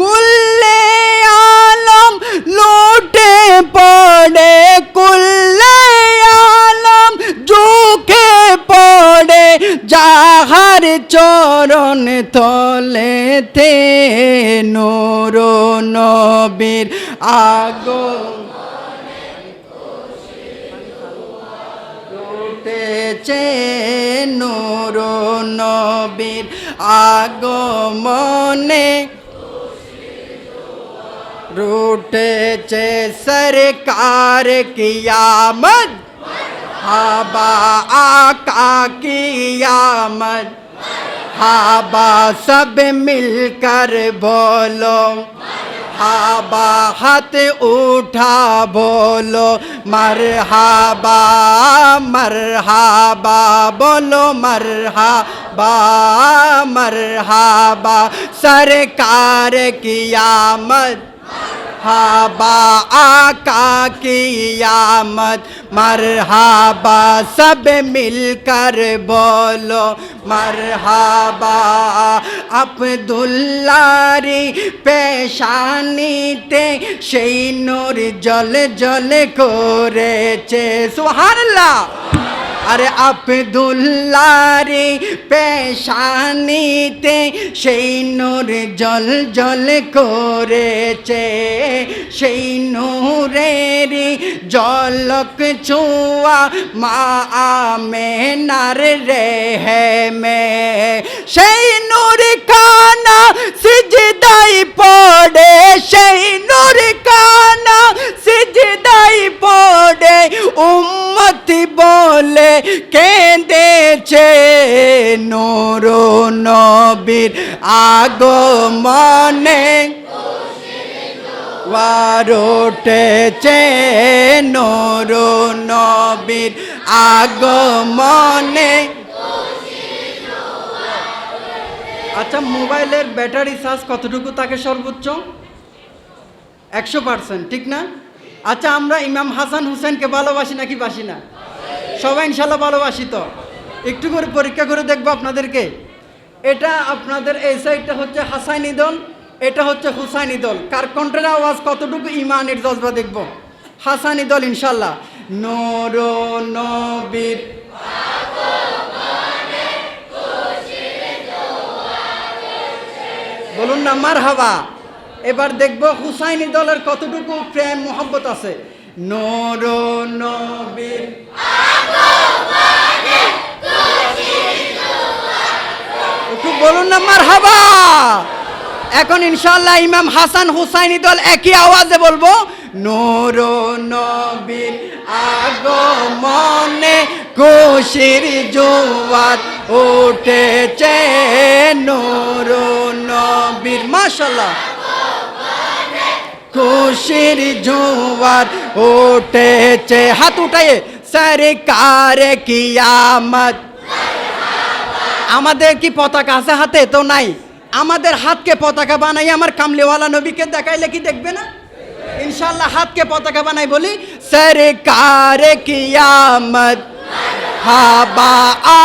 কুল্লে আলম লুটে পড়ে, কুল্লে আলম ঝুঁকে পড়ে, যাহার চরণ তলেতে নূর নবীর আগমন। উঠেছে নূর নবীর আগমনে रूट चे सरकार कियामत हाबा आका कियामत हाबा सब मिलकर बोलो। हाबा हाथ उठा बोलो। मरहाबा मरहाबा, बोलो मर हाबा मर हाबा सरकार कियामत हबा आका कियामत मरहबा सब मिलकर बोलो मरहबा अब्दुल्लारी পেশানিতে সেই নূর জল জল করেছে সুবহানাল্লাহ আরে আব্দুল্লারি পেশানিতে সেই নূর জল জল করেছে। সেই নূরেরই জলক ছোঁয়া মা আমেনার রে মে সেই নূর কানা সিজদাই পড়ে, সেই নবীর আগমনে ওয়ারোটেছে নূর নবীর আগমনে। আচ্ছা মোবাইলের ব্যাটারি চার্জ কতটুকু থাকে সর্বোচ্চ? একশো পার্সেন্ট, ঠিক না? আচ্ছা আমরা ইমাম হাসান হুসেনকে ভালোবাসি নাকি বাসি না? সবাই ইনশাল্লাহ ভালোবাসি তো। একটু করে পরীক্ষা করে দেখব আপনাদেরকে। এটা আপনাদের এই সাইডটা হচ্ছে হাসাইনি দল, এটা হচ্ছে হুসাইনি দল। কার কণ্ঠের আওয়াজ কতটুকু ইমানের জজবা দেখব? হাসানি দল, ইনশাল্লাহ। নর নবীর বলুন না মার হাবা এবার দেখব হুসাইনি দলের কতটুকু প্রেম, মোহব্বত আছে। নর নবীর বলুন না মার হাবা এখন ইনশাল্লাহ ইমাম হাসান হুসাইনি দল একই আওয়াজে বলব, নোর নবীর আগমনে খুশির জোয়ার উঠেছে। নূর নবীর মাশাল্লাহ খুশির জোয়ার উঠেছে। হাত উঠাইয়ে, সরকার কিয়ামত আমাদের কি পতাকা আছে হাতে তো নাই আমাদের হাতকে পতাকা বানাই আমার কামলিওয়ালা নবীকে দেখাইলে কি দেখবে না ইনশাল্লাহ হাতকে পতাকা বানাই বলি সরকার কিয়ামত হাবা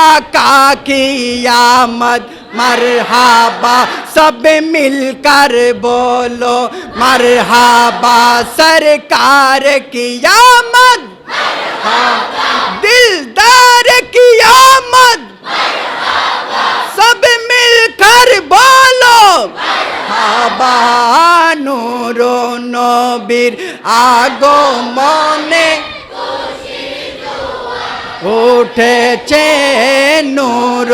আকা কিয়ামত मरहबा सब मिलकर बोलो मरहबा सरकार कियामत दिलदार कियामत আগমনে উঠেছে নূর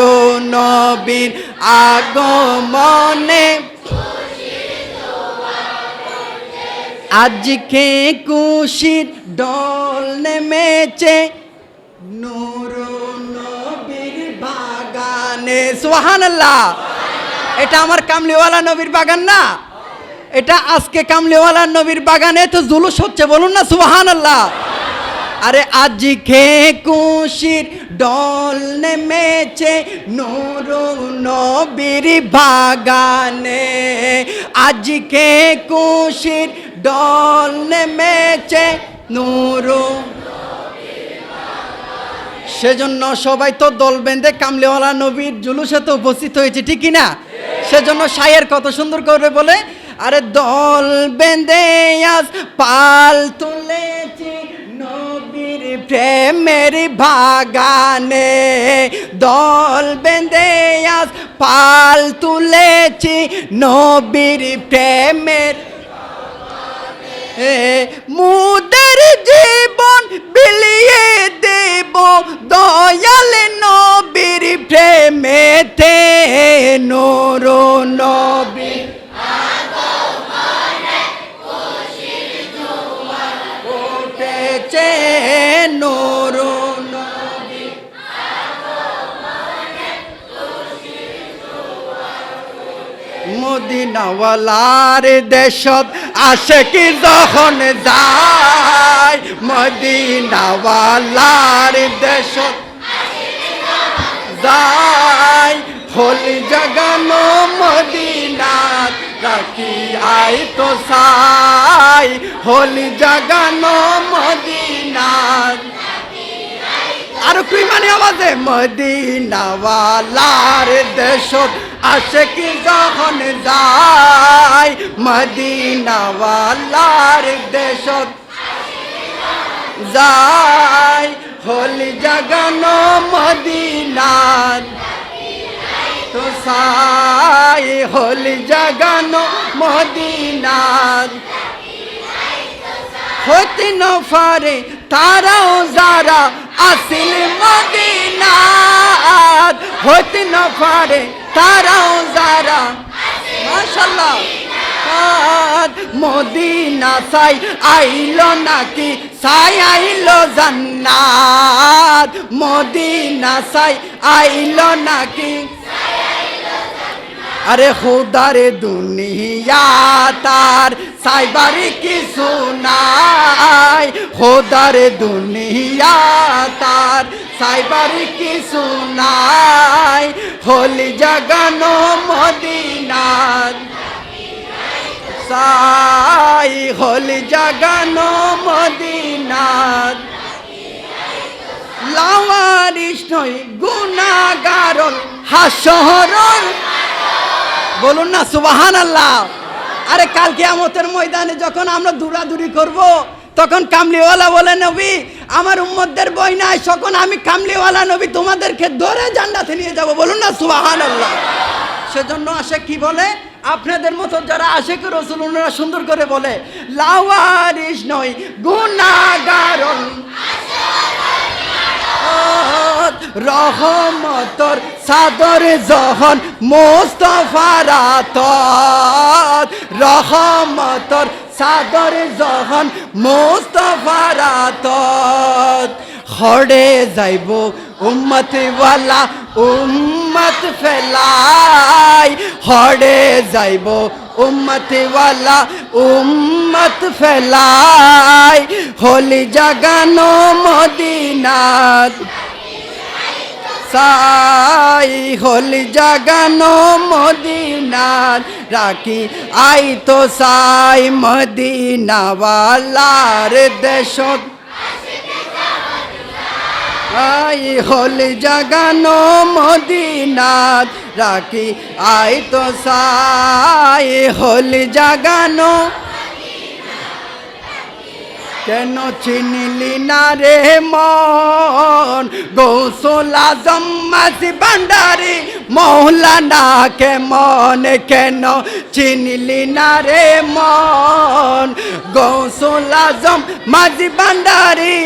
নবীর আগমনে। আজকে কুশির ডল নেমেছে। নূর নবীর বাগানে। সুবহানাল্লাহ। এটা আমার কামলিওয়ালা নবীর বাগান না? এটা আজকে কামলিওয়ালা নবীর বাগানে তো জুলুস হচ্ছে, বলুন না, সুবহানাল্লাহ। আরে আজকে কুশির ডল নেমেছে নূর নবীর বাগানে। আজকে কুশির ডল নেমেছে নূর সেজন্য সবাই তো দল বেঁধে কামলেওয়ালা নবীর জুলুসে তো উপস্থিত হয়েছে, ঠিক কি না? সেজন্য শায়ের কত সুন্দর করে বলে আরে দল বেঁধে আজ পাল তুলেছি নবীর প্রেমের বাগানে। দল বেঁধে আজ পাল তুলেছি নবীর প্রেমের মুদের জীবন বিলিয়ে দেব দয়াল নবীর প্রেমেতে। নোর নবী মদিনাওয়ালার দেশত আসে কি যখন যায়? মদিনাওয়ালার দেশত যায়। হোলি জগানো মদিনাত রাখি আই তো সাই হোলি জগানো মদিনাত আর কুই মানে আওয়াজে মদিনাওয়ালার দেশত আসে কি যখন যায়? মদিনাওয়ালার দেশত যায়। হলি জগানো মদিনার তো সাই। হোলি জগানো মদিনার হতে ন পারে তারাও যারা আসিল মদিনাত হইতে না পারে তারাও যারা। মাশাল্লাহ মদিনা সাই আইলো নাকি? সাই আইলো জান্নাত। মদিনা সাই আইলো নাকি? আরে খুদারে দুনিয়া সাইবারি কি সুনাই খোদারে দুনিয়া তার সাইবারি কি সুনাই হোলি জগানো মদিনার সাই। হোলি জগানো মদিনার লাওয়ারিস নয় গুনাগারণ হাসহরণ বলুন না সুবাহান আল্লাহ আরে কালকে আমতের ময়দানে যখন আমরা দৌড়াদৌড়ি করব, তখন কামলিওয়ালা বলে নবী, আমার উম্মতদের বই নাই তখন আমি কামলিওয়ালা নবী, তোমাদেরকে ধরে জান্নাতে নিয়ে যাব। বলুন না সুবাহান আল্লাহ সেজন্য আসে কি বলে? আপনাদের মতো যারা আশেক রসুল, ওনারা সুন্দর করে বলে লাওয়ারিস নয় গুনাগারণ রহমতর সাদর জহন মোস্তফারাত রহমতর সাদর জহন মোস্তফারাত হড়ে যাইব উম্মত ওয়ালা, উম্মত ফেলাই। হড়ে যাইব উম্মত ওয়ালা, উম্মত ফেলাই। হোলি জাগানো মদিনাত সাই। হোলি জাগানো মদিনাত রাখি আই তো সাই। মদিনাওয়ালার দেশত আই হোলি জাগানো মদিনাত, রাখি আই তো সাই হোলি জাগানো। কেন চিনিলি না রে মন? গৌসল আজম মাসি ভান্ডারি, মৌলানা কে মন কেন চিনিলি না রে মন? গৌসল আজম, মাঝি ভান্ডারি।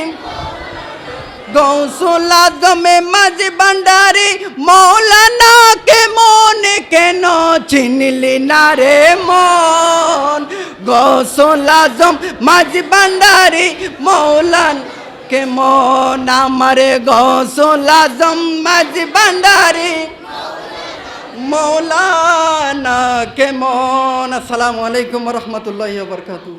গৌসল আজমে মাঝি ভান্ডারি, মৌলানা কে মন কেন চিনিলি না রে মন? গৌসল আজম মাঝি ভান্ডারি, মৌলান কে মন? আমারে গৌসল আজম মাঝি ভান্ডারি, মৌলানা কে মন? আসসালামু আলাইকুম রহমতুল্লাহ বরকাতু